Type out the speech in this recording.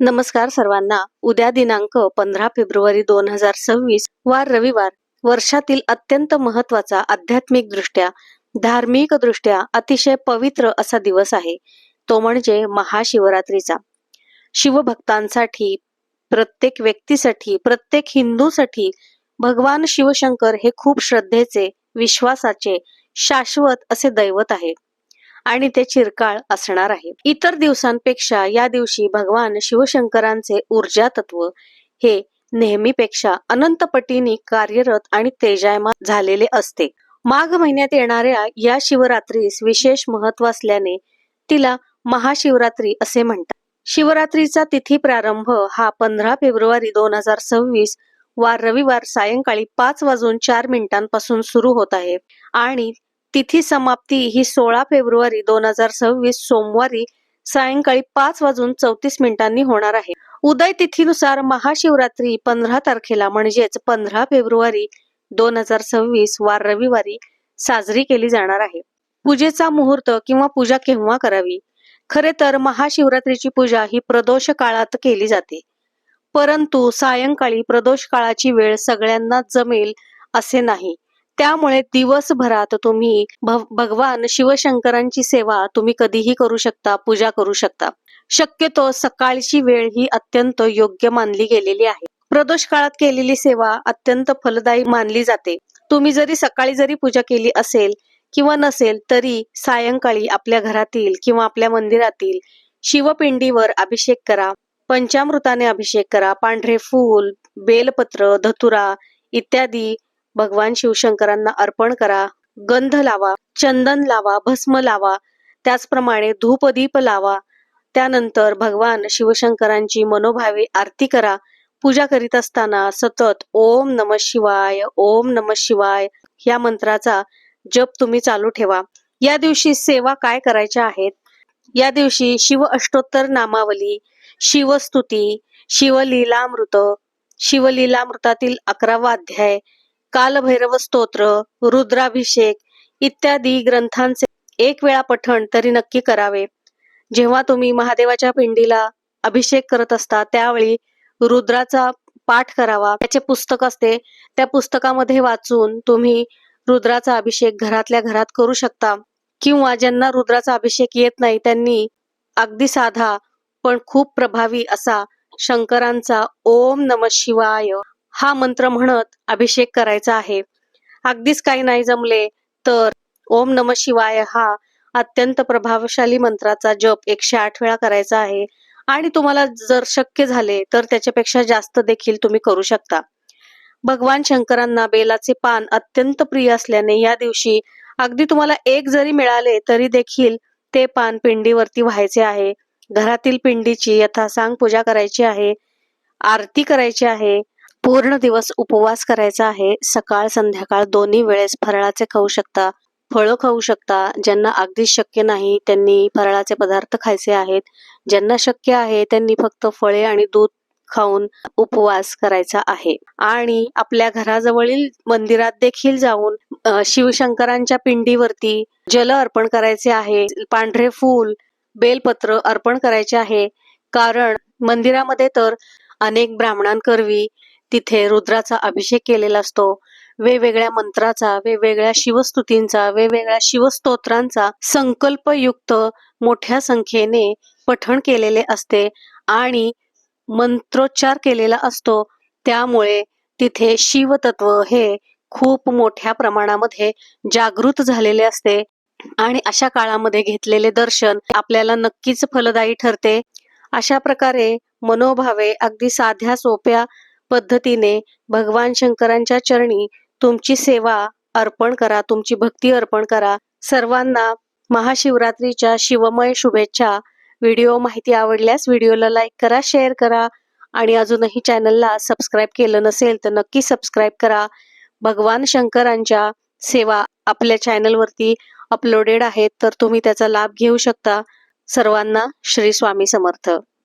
नमस्कार सर्वांना. उद्या दिनांक पंधरा फेब्रुवारी दोन हजार सव्वीस वार रविवार. वर्षातील अत्यंत महत्त्वाचा आध्यात्मिक दृष्ट्या धार्मिक दृष्ट्या अतिशय पवित्र असा दिवस आहे. तो म्हणजे महाशिवरात्रीचा. शिवभक्तांसाठी प्रत्येक व्यक्तीसाठी प्रत्येक हिंदूसाठी भगवान शिवशंकर हे खूप श्रद्धेचे विश्वासाचे शाश्वत असे दैवत आहे. आणि ते चिरकाळ असणार आहे. इतर दिवसांपेक्षा या दिवशी भगवान शिवशंकरांचे ऊर्जा तत्व हे नेहमीपेक्षा अनंत पटीने कार्यरत आणि तेजायमान झालेले असते. माघ महिन्यात येणाऱ्या या शिवरात्रीस विशेष महत्त्व असल्याने तिला महाशिवरात्री असे म्हणतात. शिवरात्रीचा तिथी प्रारंभ हा पंधरा फेब्रुवारी दोन हजार सव्वीस वार रविवार सायंकाळी पाच वाजून चार मिनिटांपासून सुरू होत आहे. आणि तिथी समाप्ती ही सोळा फेब्रुवारी दोन हजार सव्वीस सोमवारी सायंकाळी पाच वाजून चौतीस मिनिटांनी होणार आहे. उदय तिथीनुसार महाशिवरात्री पंधरा तारखेला म्हणजेच पंधरा फेब्रुवारी दोन हजार सव्वीस वार रविवारी साजरी केली जाणार आहे. पूजेचा मुहूर्त किंवा पूजा केव्हा करावी? खरे तर महाशिवरात्रीची पूजा ही प्रदोष काळात केली जाते. परंतु सायंकाळी प्रदोष काळाची वेळ सगळ्यांना जमेल असे नाही. त्यामुळे दिवसभरात तुम्ही भगवान शिवशंकरांची सेवा तुम्ही कधीही करू शकता पूजा करू शकता. शक्यतो सकाळची वेळ ही अत्यंत योग्य मानली गेलेली आहे. प्रदोष काळात केलेली सेवा अत्यंत फलदायी मानली जाते. तुम्ही जरी सकाळी जरी पूजा केली असेल किंवा नसेल तरी सायंकाळी आपल्या घरातील किंवा आपल्या मंदिरातील शिवपिंडीवर अभिषेक करा. पंचामृताने अभिषेक करा. पांढरे फूल बेलपत्र धतुरा इत्यादी भगवान शिवशंकरांना अर्पण करा गंध लावा चंदन लावा भस्म लावा त्याचप्रमाणे धूपदीप लावा. त्यानंतर भगवान शिवशंकरांची मनोभावे आरती करा. पूजा करीत असताना सतत ओम नम शिवाय ओम नम शिवाय या मंत्राचा जप तुम्ही चालू ठेवा. या दिवशी सेवा काय करायच्या आहेत? या दिवशी शिव अष्टोत्तर नामावली शिवस्तुती शिवलीलामृत शिवलीलामृतातील अकरावा अध्याय कालभैरव स्तोत्र रुद्राभिषेक इत्यादी ग्रंथांचे एक वेळा पठण तरी नक्की करावे. जेव्हा तुम्ही महादेवाच्या पिंडीला अभिषेक करत असता त्यावेळी रुद्राचा पाठ करावा. त्याचे पुस्तक असते त्या पुस्तकामध्ये वाचून तुम्ही रुद्राचा अभिषेक घरातल्या घरात करू शकता. किंवा ज्यांना रुद्राचा अभिषेक येत नाही त्यांनी अगदी साधा पण खूप प्रभावी असा शंकरांचा ओम नम शिवाय हा मंत्र म्हणत अभिषेक करायचा आहे. अगदीच काही नाही जमले तर ओम नम शिवाय हा अत्यंत प्रभावशाली मंत्राचा जप एकशे आठ वेळा करायचा आहे. आणि तुम्हाला जर शक्य झाले तर त्याच्यापेक्षा जास्त देखील तुम्ही करू शकता. भगवान शंकरांना बेलाचे पान अत्यंत प्रिय असल्याने या दिवशी अगदी तुम्हाला एक जरी मिळाले तरी देखील ते पान पिंडीवरती व्हायचे आहे. घरातील पिंडीची यथासांग पूजा करायची आहे. आरती करायची आहे. पूर्ण दिवस उपवास करायचा आहे. सकाळ संध्याकाळ दोन्ही वेळेस फराळाचे खाऊ शकता. फळं खाऊ शकता. ज्यांना अगदी शक्य नाही त्यांनी फराळाचे पदार्थ खायचे आहेत. ज्यांना शक्य आहे त्यांनी फक्त फळे आणि दूध खाऊन उपवास करायचा आहे. आणि आपल्या घराजवळील मंदिरात देखील जाऊन शिवशंकरांच्या पिंडीवरती जल अर्पण करायचे आहे. पांढरे फूल बेलपत्र अर्पण करायचे आहे. कारण मंदिरामध्ये तर अनेक ब्राह्मणांकरवी तिथे रुद्राचा अभिषेक केलेला असतो. वेगवेगळ्या मंत्राचा वेगवेगळ्या शिवस्तुतींचा वेगवेगळ्या शिवस्तोत्रांचा संकल्पयुक्त मोठ्या संख्येने पठण केलेले असते आणि मंत्रोच्चार केलेला असतो. त्यामुळे तिथे शिवतत्व हे खूप मोठ्या प्रमाणामध्ये जागृत झालेले असते आणि अशा काळामध्ये घेतलेले दर्शन आपल्याला नक्कीच फलदायी ठरते. अशा प्रकारे मनोभावे अगदी साध्या सोप्या पद्धतीने भगवान शंकरांच्या चरणी तुमची सेवा अर्पण करा तुमची भक्ती अर्पण करा. सर्वांना महाशिवरात्रीच्या शिवमय शुभेच्छा. व्हिडिओ माहिती आवडल्यास व्हिडिओला लाईक करा शेअर करा आणि अजूनही चॅनलला सबस्क्राईब केलं नसेल तर नक्की सबस्क्राईब करा. भगवान शंकरांच्या सेवा आपल्या चॅनलवरती अपलोडेड आहेत तर तुम्ही त्याचा लाभ घेऊ शकता. सर्वांना श्री स्वामी समर्थ.